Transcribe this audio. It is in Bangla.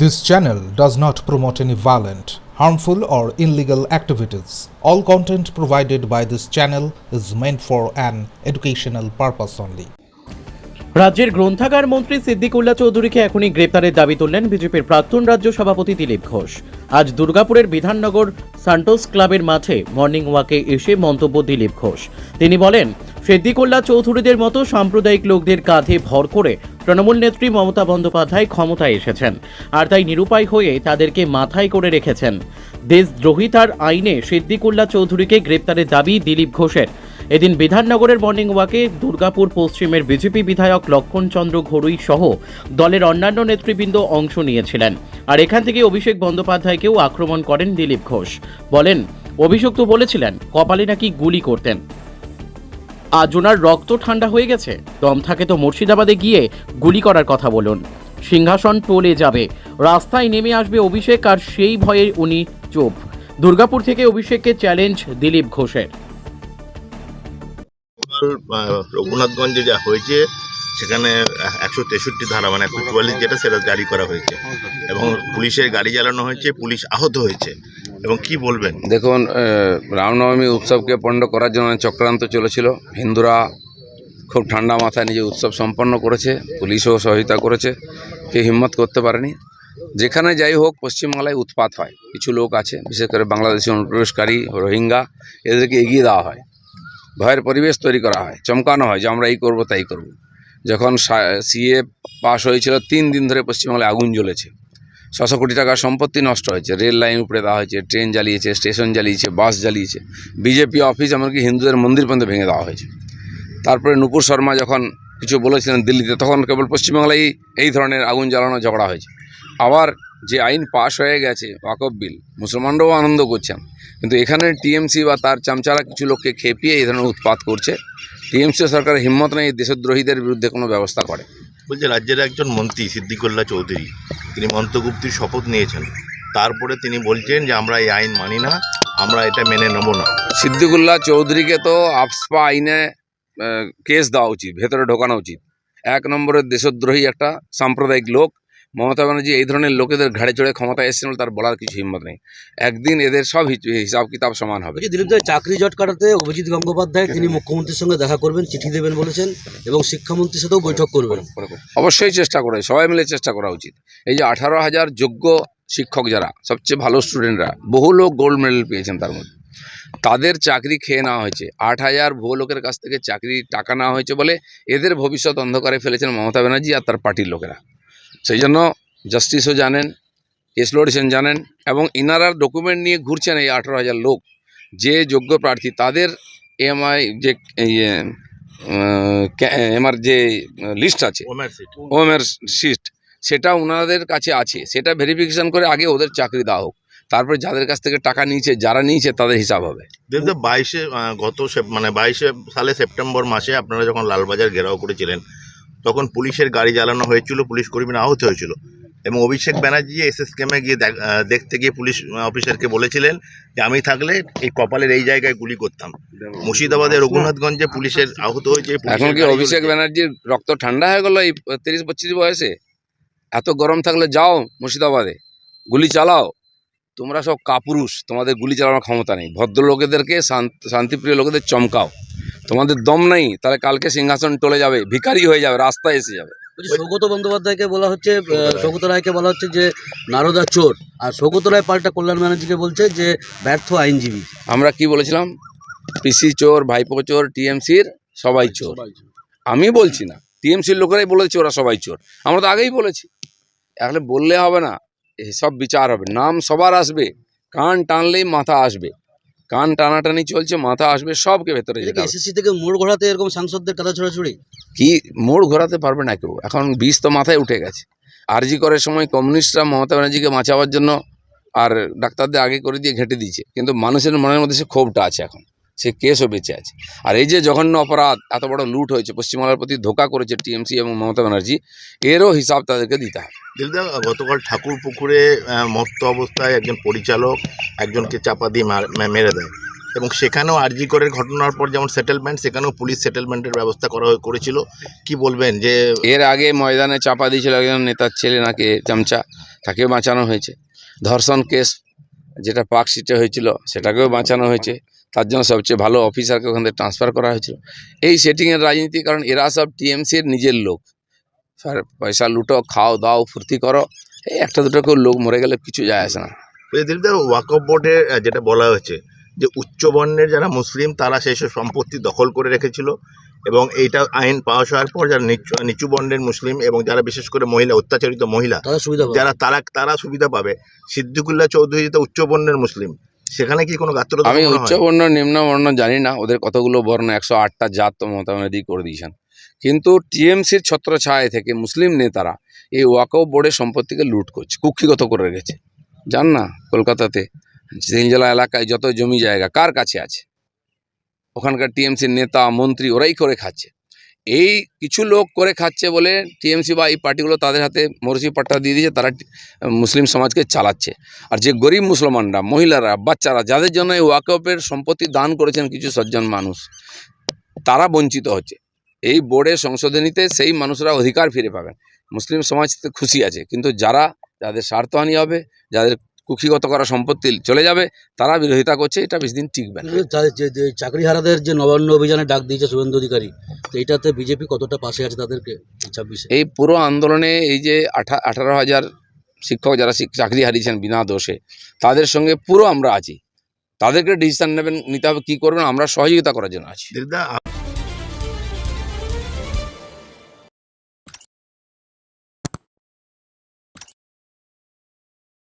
This channel does not promote any violent, harmful, or illegal activities. All content provided by this channel is meant for an educational purpose only. রাজ্যের গ্রন্থাগার মন্ত্রী সিদ্দিকুল্লাহ চৌধুরীকে এখনই গ্রেপ্তারের দাবি তুললেন বিজেপির প্রাক্তন রাজ্য সভাপতি দিলীপ ঘোষ আজ দুর্গাপুরের বিধাননগর সান্টোস ক্লাবের মাঠে মর্নিং ওয়াকে এসে মন্তব্য দিলীপ ঘোষ তিনি বলেন সিদ্দিকুল্লাহ চৌধুরীদের মতো সাম্প্রদায়িক লোকদের কাঁধে ভর করে তৃণমূল নেত্রী মমতা বন্দ্যোপাধ্যায় ক্ষমতায় এসেছেন। আর তাই নিরুপায় হয়ে তাদেরকে মাথায় করে রেখেছেন। দেশদ্রোহিতার আইনে সিদ্দিকুল্লাহ চৌধুরীকে গ্রেপ্তারের দাবি দিলীপ ঘোষের। এদিন বিধাননগরের মর্নিং ওয়াকে দুর্গাপুর পশ্চিমের বিজেপি বিধায়ক লক্ষণ চন্দ্র ঘড়ুই সহ দলের অন্যান্য নেতৃবৃন্দ অংশ নিয়েছিলেন। আর এখান থেকে অভিষেক বন্দ্যোপাধ্যায়কেও আক্রমণ করেন দিলীপ ঘোষ। বলেন অভিযুক্ত বলেছিলেন, কপালে নাকি গুলি করতেন। আজ ওনার রক্ত ঠান্ডা হয়ে গেছে। দম থাকে তো মুর্শিদাবাদে গিয়ে গুলি করার কথা বলুন। সিংহাসন টলে যাবে। রাস্তায় নেমে আসবে অভিষেক আর সেই ভয়ে উনি চুপ। দুর্গাপুর থেকে অভিষেককে চ্যালেঞ্জ দিলীপ ঘোষের। রঘুনাথগঞ্জে যা হয়েছে, সেখানে একশো তেষট্টি ধারা মানে একশো চুয়াল্লিশ যেটা, সেটা জারি করা হয়েছে। এবং পুলিশের গাড়ি জ্বালানো হয়েছে, পুলিশ আহত হয়েছে। এবং কি বলবেন? দেখুন রামনবমী উৎসবকে পণ্ড করার জন্য চক্রান্ত চলেছিল। হিন্দুরা খুব ঠান্ডা মাথায় নিজে উৎসব সম্পন্ন করেছে, পুলিশও সহায়তা করেছে, কেউ হিম্মত করতে পারেনি। যেখানে যাই হোক, পশ্চিমবাংলায় উৎপাত হয়। কিছু লোক আছে, বিশেষ করে বাংলাদেশি অনুপ্রবেশকারী, রোহিঙ্গা, এদেরকে এগিয়ে দেওয়া হয়। ভয়ের পরিবেশ তৈরি করা হয়, চমকানো হয় যে আমরা এই করব, তাই করব। যখন সিএ পাশ হয়েছিল, তিন দিন ধরে পশ্চিমবাংলায় আগুন জ্বলেছে। ছশো কোটি টাকার সম্পত্তি নষ্ট হয়েছে। রেল লাইন উপরে দেওয়া হয়েছে, ট্রেন জ্বালিয়েছে, স্টেশন জ্বালিয়েছে, বাস জ্বালিয়েছে, বিজেপি অফিস এমনকি হিন্দুদের মন্দির পর্যন্ত ভেঙে দেওয়া হয়েছে। তারপরে নুপুর শর্মা যখন কিছু বলেছিলেন দিল্লিতে, তখন কেবল পশ্চিমবাংলায় এই ধরনের আগুন জ্বালানো ঝগড়া হয়েছে। আবার যে আইন পাশ হয়ে গেছে, ওয়াকফ বিল, মুসলমানরাও আনন্দ করছেন। কিন্তু এখানে টিএমসি বা তার চামচারা কিছু লোককে খেপিয়ে এই ধরনের উৎপাত করছে। টিএমসি সরকারের হিম্মত নেই দেশদ্রোহীদের বিরুদ্ধে কোনো ব্যবস্থা করে। বলছে, রাজ্যের একজন মন্ত্রী, সিদ্দিকুল্লাহ চৌধুরী, তিনি মন্ত্রগুপ্তির শপথ নিয়েছেন। তারপরে তিনি বলছেন যে, আমরা এই আইন মানি না, আমরা এটা মেনে নেব না। সিদ্দিকুল্লাহ চৌধুরীকে তো আফসপা আইনে কেস দেওয়া উচিত, ভেতরে ঢোকানো উচিত। এক নম্বরের দেশদ্রোহী একটা সাম্প্রদায়িক লোক মমতা ব্যানার্জি এই ধরনের লোকেদের ঘাড়ে চড়ে ক্ষমতা এসেছেন তার বলার কিছু হিম্মত নেই। একদিন এদের সব হিসাব কিতাব সমান হবে। দিলীপ দাই চাকরি জট কাটাতে অভিজিৎ গঙ্গোপাধ্যায় তিনি মুখ্যমন্ত্রীর সঙ্গে দেখা করবেন চিঠি দেবেন বলেছেন এবং শিক্ষামন্ত্রীর সাথেও বৈঠক করবেন। অবশ্যই চেষ্টা করে সবাই মিলে চেষ্টা করা উচিত। এই যে আঠারো হাজার যোগ্য শিক্ষক যারা সবচেয়ে ভালো স্টুডেন্টরা বহু লোক গোল্ড মেডেল পেয়েছেন তার মধ্যে। তাদের চাকরি খেয়ে নেওয়া হয়েছে। আট হাজার ভুয়ো লোকের কাছ থেকে চাকরি টাকা নেওয়া হয়েছে বলে এদের ভবিষ্যৎ অন্ধকারে ফেলেছেন মমতা ব্যানার্জি আর তার পার্টির লোকেরা। সেই জন্য জাস্টিসও জানেন কেস লড়েছেন জানেন এবং ইনারা ডকুমেন্ট নিয়ে ঘুরছেন এই আঠারো হাজার লোক। যে যোগ্য প্রার্থী তাদের এমআই যে এমআর যে লিস্ট আছে ওমের সিট হোমের সিট ওনাদের কাছে আছে। সেটা ভেরিফিকেশন করে আগে ওদের চাকরি দেওয়া হোক। তারপরে যাদের কাছ থেকে টাকা নিয়েছে যারা নিয়েছে তাদের হিসাব হবে। বাইশে গত মানে বাইশে সালে সেপ্টেম্বর মাসে আপনারা যখন লালবাজার ঘেরাও করেছিলেন তখন পুলিশের গাড়ি জ্বালানো হয়েছিল পুলিশ কর্মীরা আহত হয়েছিল। এবং অভিষেক ব্যানার্জি এসএস কেমে গিয়ে দেখতে গিয়ে পুলিশ অফিসারকে বলেছিলেন যে আমি থাকলে এই কপালের এই জায়গায় গুলি করতাম। মুর্শিদাবাদের রঘুনাথগঞ্জে পুলিশের আহত হয়েছে এখন কি অভিষেক ব্যানার্জির রক্ত ঠান্ডা হয়ে গেল এই তিরিশ পঁচিশ বয়সে? এত গরম থাকলে যাও মুর্শিদাবাদে গুলি চালাও। তোমরা সব কাপুরুষ তোমাদের গুলি চালানোর ক্ষমতা নেই। ভদ্র লোকেদেরকে শান্তিপ্রিয় লোকেদের চমকাও। তোমাদের দম নেই তাহলে কালকে সিংহাসন টলে যাবে ভিখারি হয়ে যাবে রাস্তায় এসে যাবে। সৌগত বন্দ্যোপাধ্যায়কে বলা হচ্ছে সৌগত রায়কে বলা হচ্ছে যে নারদা চোর। আর সৌগত রায় পাল্টা কল্যাণ ব্যানার্জিকে বলছে যে ব্যর্থ আইনজীবী। আমরা কি বলেছিলাম? পিসি চোর ভাইপো চোর টিএমসির সবাই চোর। আমি বলছি না টিএমসির লোকেরাই বলেছে ওরা সবাই চোর। আমরা তো আগেই বলেছি। এখন বললে হবে না সব বিচার হবে। নাম সবার আসবে কান টানলেই মাথা আসবে। কান টানাটানি চলছে মাথা আসবে সবকে ভেতরে যেতে এসএসসি থেকে মোড় ঘোরাতে এরকম সাংসদদের কাদা ছড়াছড়ি? কি মোড় ঘোরাতে পারবে না কেউ। এখন বিষ তো মাথায় উঠে গেছে। আরজি করার সময় কমিউনিস্টরা মমতা ব্যানার্জিকে বাঁচাবার জন্য আর ডাক্তারদের আগে করে দিয়ে ঘেটে দিয়েছে। কিন্তু মানুষের মনের মধ্যে সে ক্ষোভটা আছে এখন। সে কেসও বেঁচে আছে। আর এই যে জঘন্য অপরাধ এত বড় লুট হয়েছে পশ্চিমবাংলার প্রতি ধোকা করেছে টিএমসি এবং মমতা ব্যানার্জি এরও হিসাব তাদেরকে দিতে হবে। দিলদা গতকাল ঠাকুর পুকুরে মত্ত অবস্থায় একজন পরিচালক একজনকে চাপা দিয়ে মার- দেয়। এবং সেখানেও আরজি করের ঘটনার পর যেমন সেটেলমেন্ট সেখানেও পুলিশ সেটেলমেন্টের ব্যবস্থা করা হয়ে- করেছিল। কি বলবেন যে এর আগে ময়দানে চাপা দিয়েছিল একজন নেতার ছেলে নাকি চামচা তাকেও বাঁচানো হয়েছে। ধর্ষণ কেস যেটা পার্ক সিটে হয়েছিল সেটাকেও বাঁচানো হয়েছে। তার জন্য সবচেয়ে ভালো অফিসারকে ওখান থেকে ট্রান্সফার করা হয়েছিল। এই সেটিংয়ের রাজনীতি কারণ এরা সব টিএমসির নিজের লোক। স্যার পয়সা লুটো খাও দাও ফুর্তি করো এই একটা দুটো কেউ লোক মরে গেলে কিছু যায় আসে না। দিলীপদা ওয়াকফ বোর্ডে যেটা বলা হয়েছে যে উচ্চবর্ণের যারা মুসলিম তারা সেই সব সম্পত্তি দখল করে রেখেছিল এবং এইটা আইন পাশ হওয়ার পর যারা নিচু নিচু বর্ণের মুসলিম এবং যারা বিশেষ করে মহিলা অত্যাচারিত মহিলা যারা তারা তারা সুবিধা পাবে। সিদ্দিকুল্লাহ চৌধুরী তো উচ্চবর্ণের মুসলিম। সেখানে কি কোনো গাত্র আমি উচ্চ বর্ণ নিম্ন বর্ণ জানি না ওদের কতগুলো বর্ণ একশো আটটা জাত তো মমতা করে দিয়েছেন। কিন্তু টিএমসির ছত্র ছায় থেকে মুসলিম নেতারা এই ওয়াকফ বোর্ডের সম্পত্তিকে লুট করছে কুক্ষিগত করে রেখেছে। জান না কলকাতাতে জেলা এলাকায় যত জমি জায়গা কার কাছে আছে? ওখানকার টিএমসির নেতা মন্ত্রী ওরাই করে খাচ্ছে। এই কিছু লোক করে খাচ্ছে বলে টিএমসি বা এই পার্টিগুলো তাদের হাতে মরসি পাট্টা দিয়ে দিয়েছে, তারা মুসলিম সমাজকে চালাচ্ছে। আর যে গরিব মুসলমানরা, মহিলারা, বাচ্চারা, যাদের জন্য এই ওয়াকফের সম্পত্তি দান করেছেন কিছু সজ্জন মানুষ, তারা বঞ্চিত হচ্ছে। এই বোর্ডের সংশোধনীতে সেই মানুষরা অধিকার ফিরে পাবেন। মুসলিম সমাজ খুশি আছে, কিন্তু যারা যাদের স্বার্থহানি হবে, যাদের কুক্ষিগত করা সম্পত্তি চলে যাবে, তারা বিরোধিতা করছে, এটা বেশি দিন টিকবে না। চাকরিহারাদের যে নবান্ন অভিযানে ডাক দিয়েছে শুভেন্দু অধিকারী এইটাতে বিজেপি কতটা পাশে আছে তাদেরকে ছাব্বিশে? এই পুরো আন্দোলনে এই যে আঠা আঠারো হাজার শিক্ষক যারা চাকরি হারিয়েছেন বিনা দোষে তাদের সঙ্গে পুরো আমরা আছি। তাদেরকে ডিসিশন নেবেন নিতে হবে কী করবেন আমরা সহযোগিতা করার জন্য আছি।